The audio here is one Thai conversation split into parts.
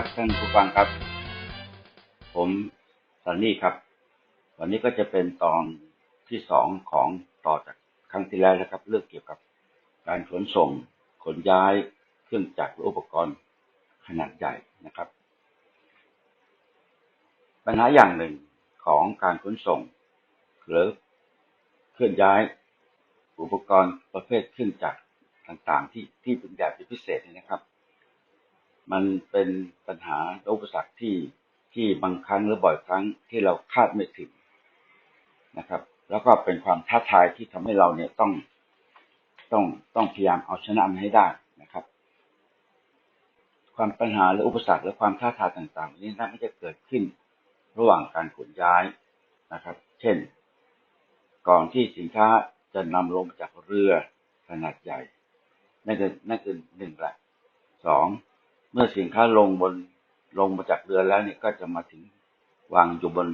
ครับท่านผู้ฟังครับ ผมซันนี่ครับ วันนี้ก็จะเป็นตอนที่สองของต่อจากครั้งที่แล้วนะครับ เรื่องเกี่ยวกับการขนส่งขนย้ายเครื่องจักรอุปกรณ์ขนาดใหญ่นะครับ ปัญหาอย่างหนึ่งของการขนส่งหรือเคลื่อนย้ายอุปกรณ์ประเภทเครื่องจักรต่างๆ ที่ที่เป็นแบบพิเศษนะครับ มันเป็นปัญหาอุปสรรคที่ที่บางครั้งหรือบ่อยครั้งที่เราคาดไม่ถึงนะครับ แล้วก็เป็นความท้าทายที่ทำให้เราเนี่ยต้องต้องต้องพยายามเอาชนะมันให้ได้นะครับ ความปัญหาและอุปสรรคและความท้าทายต่างๆนี้น่าจะเกิดขึ้นระหว่างการขนย้ายนะครับ เช่น ก่อนที่สินค้าจะนำลงมาจากเรือขนาดใหญ่นั่นคือนั่นคือหนึ่งแหละสอง เมื่อสินค้าลงบนลงมาจากเรือแล้วเนี่ยก็จะมาถึงวางอยู่บน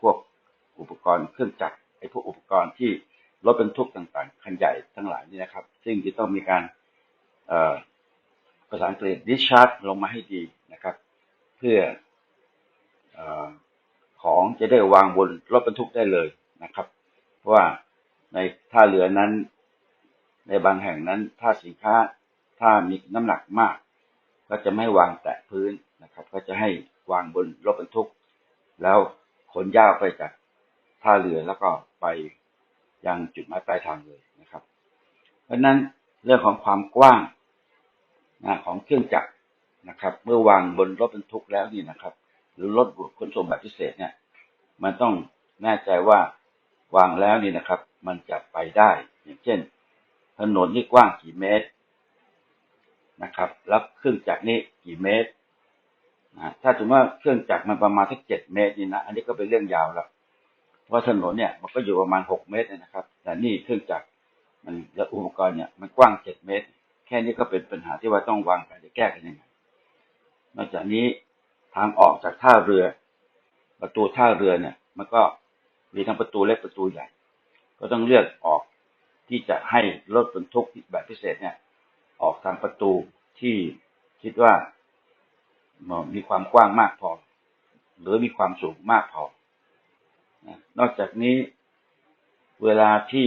พวกอุปกรณ์เครื่องจักรไอ้พวกอุปกรณ์ที่รถบรรทุกต่างๆคันใหญ่ทั้งหลายนี่นะครับ ซึ่งจะต้องมีการภาษาอังกฤษ discharge ลงมาให้ดีนะครับ เพื่ออของจะได้วางบนรถบรรทุกได้เลยนะครับ เพราะว่าในท่าเรือนั้น ในบางแห่งนั้น ถ้าสินค้าถ้ามีน้ำหนักมาก ก็จะไม่วางแตะพื้นนะครับ ก็จะให้วางบนรถบรรทุก แล้วขนย่าไปจากท่าเรือแล้วก็ไปยังจุดหมายปลายทางเลยนะครับ เพราะนั้นเรื่องของความกว้างนะของเครื่องจักรนะครับ เมื่อวางบนรถบรรทุกแล้วนี่นะครับ หรือรถขนส่งแบบพิเศษเนี่ย มันต้องแน่ใจว่าวางแล้วนี่นะครับ มันจะไปได้ อย่างเช่น ถนนนี่กว้างกี่เมตร นะครับ แล้วเครื่องจักรนี่กี่เมตรนะถ้าสมมติว่าเครื่องจักรมันประมาณสักเจ็ดเมตรนี่นะ อันนี้ก็เป็นเรื่องยาวแล้วเพราะถนนเนี่ยมันก็อยู่ประมาณหกเมตรนะครับ แต่นี่เครื่องจักรมันและอุปกรณ์เนี่ยมันกว้างเจ็ดเมตร แค่นี้ก็เป็นปัญหาที่ว่าต้องวางแผนจะแก้กันยังไง นอกจากนี้ทางออกจากท่าเรือ ประตูท่าเรือเนี่ย มันก็มีทั้งประตูเล็กประตูใหญ่ ก็ต้องเลือกออกที่จะให้รถบรรทุกแบบพิเศษเนี่ย ออกทางประตูที่คิดว่ามีความกว้างมากพอ หรือมีความสูงมากพอ นอกจากนี้เวลาที่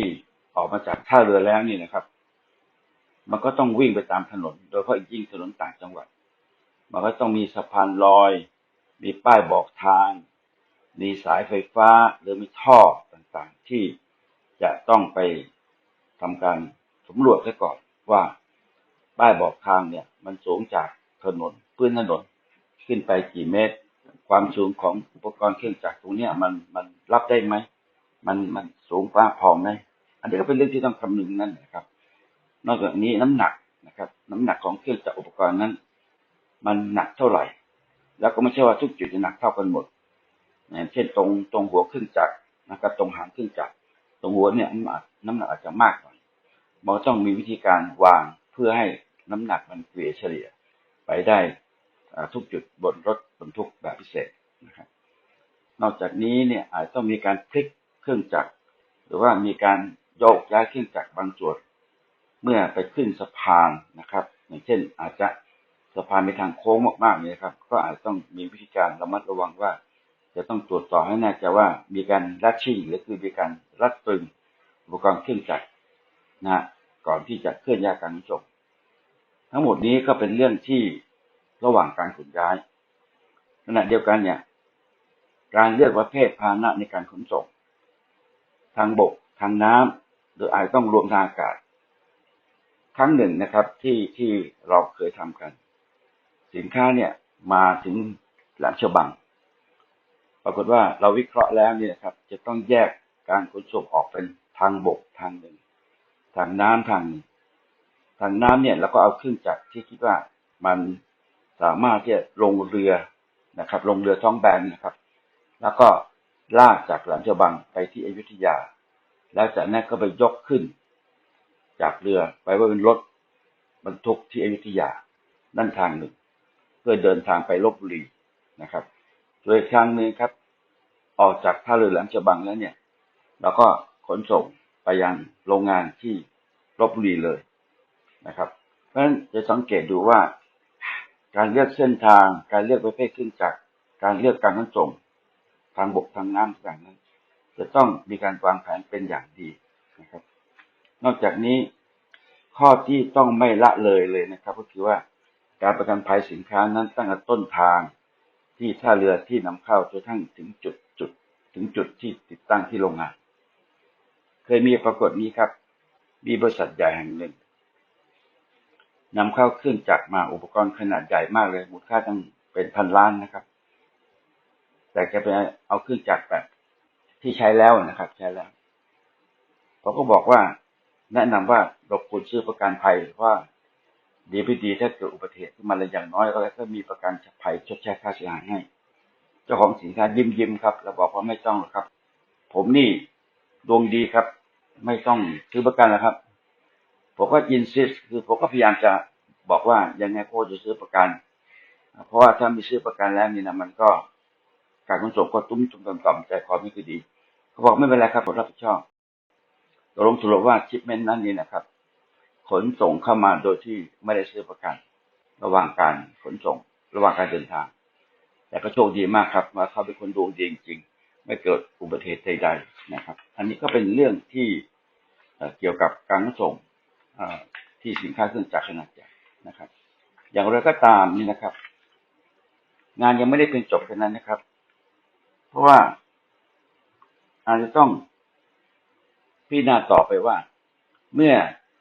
ออกมาจากท่าเรือแล้วนี่นะครับ มันก็ต้องวิ่งไปตามถนน โดยเฉพาะยิ่งถนนต่างจังหวัด มันก็ต้องมีสะพานลอย มีป้ายบอกทาง มีสายไฟฟ้าหรือมีท่อต่างๆ ที่จะต้องไปทำการสำรวจซะก่อนว่า ป้ายบอกทางเนี่ย มันสูงจากถนนพื้นถนนขึ้นไปกี่เมตร ความสูงของอุปกรณ์เครื่องจักรตรงนี้มันมันรับได้ไหมมันมันสูงกว่าพอไหมอันนี้ก็เป็นเรื่องที่ต้องคำนึงนั่นนะครับ นอกจากนี้น้ำหนักนะครับ น้ำหนักของเครื่องจักรอุปกรณ์นั้น มันหนักเท่าไหร่ แล้วก็ไม่ใช่ว่าทุกจุดจะหนักเท่ากันหมดอย่างเช่นตรงตรงหัวเครื่องจักรนะครับ ตรงหางเครื่องจักรตรงหัวเนี่ยน้ำหนักอาจจะมากหน่อยมันต้องมีวิธีการวางเพื่อให้ น้ำหนักมันเกลี่ยเฉลี่ย ไปได้ทุกจุดบนรถบรรทุกแบบพิเศษนะครับนอกจากนี้เนี่ยอาจต้องมีการพลิกเครื่องจักร หรือว่ามีการโยกย้ายเครื่องจักรบางจุดเมื่อไปขึ้นสะพานนะครับ อย่างเช่นอาจจะสะพานไปทางโค้งมากๆเนี่ยครับ ก็อาจต้องมีวิธีการระมัดระวังว่า จะต้องตรวจสอบให้แน่ใจว่ามีการรัดชิ่งหรือคือมีการรัดตึงอุปกรณ์เครื่องจักรนะก่อนที่จะเคลื่อนย้ายการขนส่ง ทั้งหมดนี้ก็เป็นเรื่องที่ระหว่างการขนย้ายขณะเดียวกันเนี่ย การเลือกประเภทพาหนะในการขนส่ง ทางบกทางน้ำหรืออาจต้องรวมทางอากาศ ครั้งหนึ่งนะครับที่ที่เราเคยทำกัน สินค้าเนี่ยมาถึงหลังเชบัง ปรากฏว่าเราวิเคราะห์แล้วเนี่ยครับ จะต้องแยกการขนส่งออกเป็นทางบกทางหนึ่ง ทางน้ำทางหนึ่ง ทางน้ำเนี่ยเราก็เอาเครื่องจักรที่คิดว่ามันสามารถที่จะลงเรือนะครับ ลงเรือท้องแบนนะครับ แล้วก็ลากจากหลังเชบังไปที่อยุธยา แล้วจากนั้นก็ไปยกขึ้น จากเรือไปว่าเป็นรถบรรทุกที่อยุธยา นั่นทางหนึ่ง เพื่อเดินทางไปลบบุรีนะครับโดยทางนึงครับ ออกจากท่าเรือหลังเชบังแล้วเนี่ย เราก็ขนส่งไปยังโรงงานที่ลบบุรีเลย นะครับ เพราะฉะนั้นจะสังเกตดูว่า การเลือกเส้นทาง การเลือกประเภทเครื่องจักรการเลือกการขนส่ง ทางบกทางน้ำต่างๆนั้น จะต้องมีการวางแผนเป็นอย่างดีนะครับ นอกจากนี้ข้อที่ต้องไม่ละเลยเลยนะครับ ก็คือว่าการประกันภัยสินค้านั้นตั้งแต่ต้นทางที่ท่าเรือที่นำเข้าจนทั่งถึงจุดจุด ถึงจุดที่ติดตั้งที่โรงงาน เคยมีปรากฏนี้ครับ มีบริษัทใหญ่แห่งหนึ่ง นำเข้าเครื่องจักรมาอุปกรณ์ขนาดใหญ่มากเลยมูลค่าตั้งเป็นพันล้านนะครับ แต่แกไปเอาเครื่องจักรแบบที่ใช้แล้วนะครับ ใช้แล้วเขาก็บอกว่า แนะนำว่าเราควรซื้อประกันภัยว่าดีไม่ดีถ้าเกิดอุบัติเหตุขึ้นมาเลยอย่างน้อยก็ก็มีประกันภัยชดใช้ค่าเสียหายให้ เจ้าของสินค้ายิ้มยิ้มครับ แล้วบอกว่าไม่ต้องหรอกครับ ผมนี่ดวงดีครับ ไม่ต้องซื้อประกันแล้วครับ ผมก็อินซิสคือผมก็พยายามจะบอกว่ายังไงโคจะซื้อประกัน เพราะว่าถ้ามีซื้อประกันแล้วนี่นะมันก็การขนส่งก็ตุ้มตุ้มต่อมต่อมใจคอไม่คือดีเขาบอกไม่เป็นไรครับผมรับผิดชอบตกลงสรุปว่าชิปเมนต์นั้นนี่นะครับ ขนส่งเข้ามาโดยที่ไม่ได้ซื้อประกัน ระหว่างการขนส่ง ระหว่างการเดินทาง แต่ก็โชคดีมากครับว่าเขาเป็นคนดวงดีจริงๆไม่เกิดอุบัติเหตุใดๆนะครับ อันนี้ก็เป็นเรื่องที่เกี่ยวกับการขนส่ง ที่สินค้าเครื่องจักรขนาดใหญ่นะครับ อย่างไรก็ตามนี่นะครับ งานยังไม่ได้เป็นจบแค่นั้นนะครับ เพราะว่าอาจจะต้องพิจารณาต่อไปว่า เมื่อ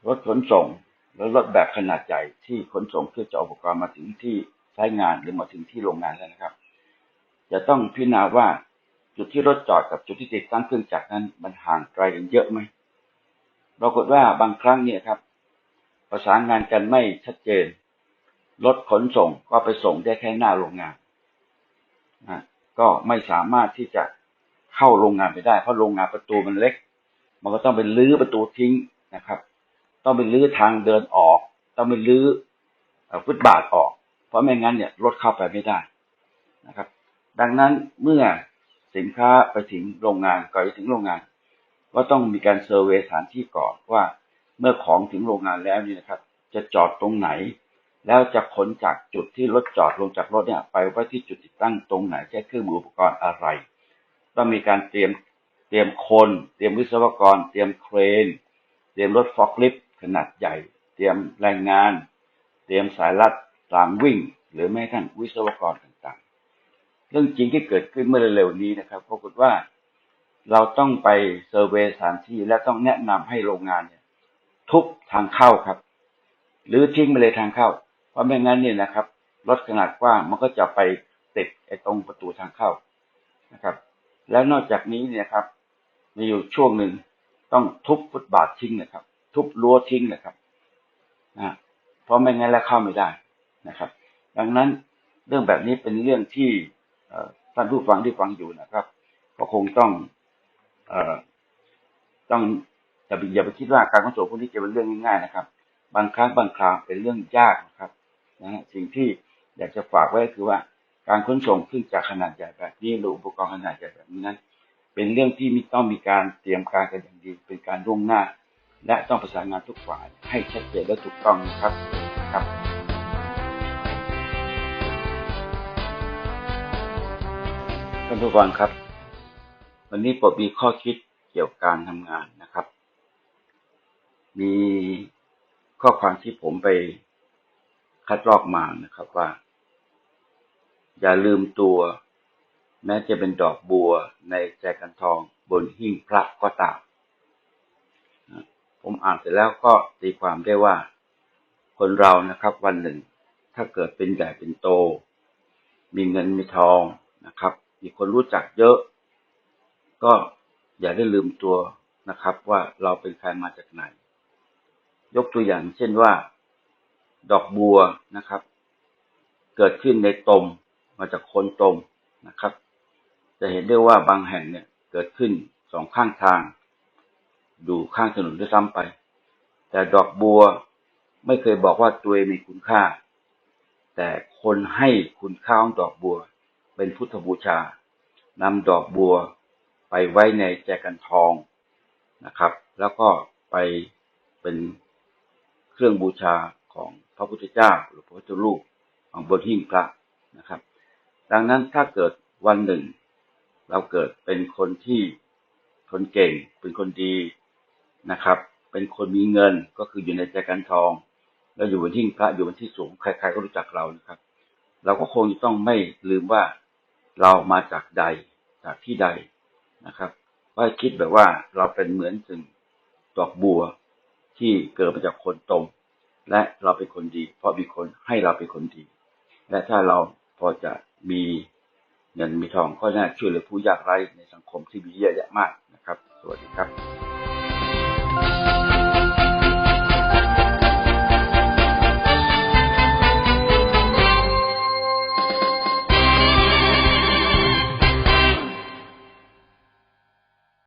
รถขนส่งหรือรถแบบขนาดใหญ่ที่ขนส่งเพื่อจะอุปกรณ์มาถึงที่ใช้งานหรือมาถึงที่โรงงานแล้วนะครับ จะต้องพิจารณาว่าจุดที่รถจอดกับจุดที่ติดตั้งเครื่องจักรนั้น มันห่างไกลกันเยอะไหมปรากฏว่าบางครั้งเนี่ยครับ ประสานงานกันไม่ชัดเจน รถขนส่งก็ไปส่งได้แค่หน้าโรงงานนะก็ไม่สามารถที่จะเข้าโรงงานไปได้ เพราะโรงงานประตูมันเล็ก มันก็ต้องไปลื้อประตูทิ้งนะครับ ต้องไปลื้อทางเดินออก ต้องไปลื้อฟุตบาทออก เพราะไม่งั้นเนี่ยรถเข้าไปไม่ได้นะครับ ดังนั้นเมื่อสินค้าไปถึงโรงงานก่อนจะถึงโรงงาน ก็ต้องมีการเซอร์เวยสถานที่ก่อนว่า เมื่อของถึงโรงงานแล้วนี่นะครับ จะจอดตรงไหน แล้วจะขนจากจุดที่รถจอดลงจากรถเนี่ย ไปไว้ที่จุดติดตั้งตรงไหนใช้เครื่องมืออุปกรณ์อะไร ต้องมีการเตรียมเตรียมคน เตรียมวิศวกร เตรียมเครน เตรียมรถฟอกลิฟต์ขนาดใหญ่ เตรียมแรงงาน เตรียมสายลัดรางวิ่ง หรือแม้กระทั่งวิศวกรต่างๆ เรื่องจริงที่เกิดขึ้นเมื่อเร็วๆนี้นะครับปรากฏว่าเราต้องไปเซอร์เวยสถานที่และต้องแนะนำให้โรงงาน ทุกทางเข้าครับหรือทิ้งไปเลยทางเข้า เพราะไม่งั้นเนี่ยนะครับรถขนาดกว้างมันก็จะไปติดไอ้ตรงประตูทางเข้านะครับ แล้วนอกจากนี้เนี่ยครับ มีอยู่ช่วงหนึ่งต้องทุบฟุตบาททิ้งนะครับ ทุบรั้วทิ้งนะครับนะเพราะไม่งั้นแล้วเข้าไม่ได้นะครับ ดังนั้นเรื่องแบบนี้เป็นเรื่องที่ท่านผู้ฟังที่ฟังอยู่นะครับ ก็คงต้องเอ่อต้อง อย่าอย่าไปคิดว่าการขนส่งพวกนี้จะเป็นเรื่องง่ายๆนะครับ บางครั้งบางคราวเป็นเรื่องยากนะครับนะฮะสิ่งที่อยากจะฝากไว้คือว่าการขนส่งขึ้นจากขนาดใหญ่แบบนี้หรืออุปกรณ์ขนาดใหญ่แบบนี้นั้น เป็นเรื่องที่มีต้องมีการเตรียมการกันอย่างดี เป็นการล่วงหน้า และต้องประสานงานทุกฝ่ายให้ชัดเจนและถูกต้องนะครับครับท่านผู้ฟังครับ วันนี้ผมมีข้อคิดเกี่ยวกับการทำงานนะครับ มีข้อความที่ผมไปคัดลอกมานะครับว่า อย่าลืมตัว แม้จะเป็นดอกบัวในใจกันทองบนหิ้งพระก็ตามผมอ่านเสร็จแล้วก็ตีความได้ว่า คนเรานะครับ วันหนึ่ง ถ้าเกิดเป็นใหญ่เป็นโต มีเงินมีทองนะครับ มีคนรู้จักเยอะ ก็อย่าได้ลืมตัวนะครับ ว่าเราเป็นใครมาจากไหน ยกตัวอย่างเช่นว่า ดอกบัวนะครับ เกิดขึ้นในตมมาจากคนตมนะครับ จะเห็นได้ว่าบางแห่งเนี่ยเกิดขึ้นสองข้างทาง ดูข้างถนนด้วยซ้ำไป แต่ดอกบัวไม่เคยบอกว่าตัวเองมีคุณค่า แต่คนให้คุณค่าของดอกบัว เป็นพุทธบูชานำดอกบัวไปไว้ในแจกันทองนะครับ แล้วก็ไปเป็น เครื่องบูชาของพระพุทธเจ้าหรือพระพุทธรูปบนหิ้งพระนะครับ ดังนั้นถ้าเกิดวันหนึ่ง เราเกิดเป็นคนที่คนเก่ง เป็นคนดีนะครับ เป็นคนมีเงินก็คืออยู่ในใจกันทองแล้วอยู่บนหิ้งพระอยู่บนที่สูงใครๆก็รู้จักเรานะครับ เราก็คงจะต้องไม่ลืมว่าเรามาจากใดจากที่ใดนะครับว่าคิดแบบว่าเราเป็นเหมือนถึงดอกบัว ที่เกิดมาจากคนตรง และเราเป็นคนดี เพราะมีคนให้เราเป็นคนดี และถ้าเราพอจะมีเงินมีทองก็น่าช่วยเหลือผู้ยากไร้ในสังคมที่มีเยอะแยะมากนะครับ สวัสดีครับ